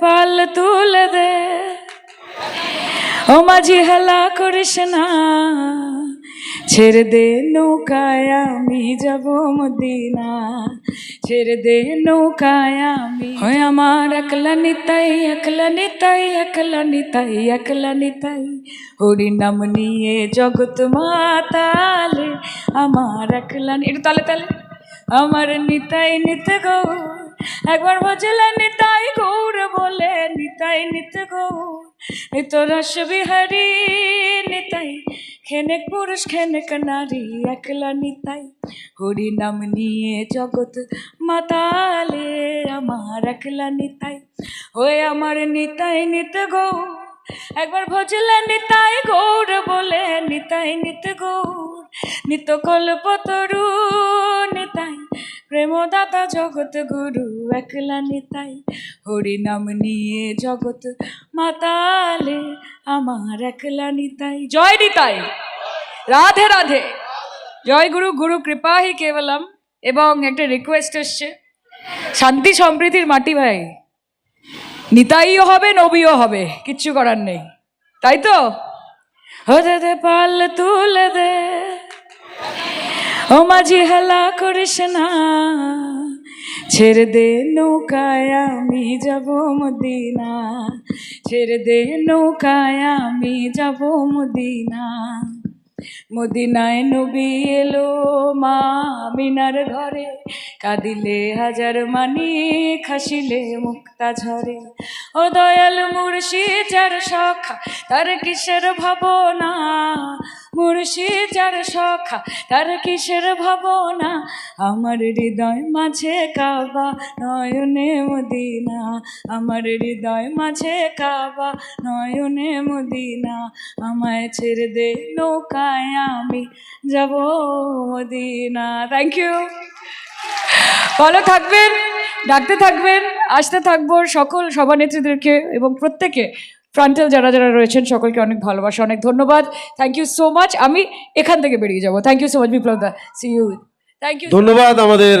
পাল তুলে দে। ও মাঝি হেলা করিস না, ছেড়ে দে নৌকায় আমি যাব মদিনা। ছেড়ে দে নৌকায় আমি। হয় আমার একলা নিতাই একলা নিতাই একলা নিতাই একলা নিতাই। হরি নাম নিয়ে জগৎ মাতালে আমার একলা নি- তালে তালে। আমার নিতাই নিত গৌর একবার বজলে নিতাই গৌর বলে, নিতাই নিত গৌর। নিত রস বিহারি, নিতাই। খেনেক পুরুষ, খেনেক নারী, একলা নিতাই। হরি নাম নিয়ে জগৎ মাতালে, আমার একলা নিতাই। হয়ে আমার নিতাই নিত গৌর। একবার ভজলে নিতাই গৌর বলে, নিতাই নিত গৌর। নিত কল্পতরু প্রেমদাতা জগৎ গুরু একলা নিতাই। হরি নাম নিয়ে জগৎ মাতালে আমার একলা নিতাই। জয় নিতাই। রাধে রাধে। জয় গুরু গুরু কৃপা হি কেবলম। এবং একটা রিকোয়েস্ট এসছে। শান্তি সম্প্রীতির মাটি ভাই। নিতাইও হবে, নবীও হবে। কিচ্ছু করার নেই। তাই তো? হতে দে পাল তুলে দে। ও মাঝি হেলা করিস না, ছেড়ে দে নৌকায় আমি যাব মদিনা, ছেড়ে দে নৌকায় আমি যাব মদিনা। মদিনায় নবী এলো মা মিনার ঘরে, কাঁদিলে হাজার মানি, খাসিলে মুক্তা ঝরে। ও দয়াল মুর্শি যার সখা তার কিসের ভাবনা? মুর্শি যার সখা, তার কিসের ভাবনা? আমার হৃদয় মাঝে কাবা, নয়নে মদিনা। আমার হৃদয় মাঝে কাবা, নয়নে মদিনা। আমায় ছেড়ে দে নৌকায়, আমি যাব মদিনা। থ্যাংক ইউ ভালো থাকবেন, ডাকতে থাকবেন, আসতে থাকব সকল সভানেত্রীদেরকে এবং প্রত্যেকে। ফ্রন্টাল যারা যারা রয়েছেন সকলকে অনেক ভালোবাসা, অনেক ধন্যবাদ। থ্যাংক ইউ সো মাচ আমি এখান থেকে বেরিয়ে যাব। Thank you so much Biplab da. See you thank you ধন্যবাদ আমাদের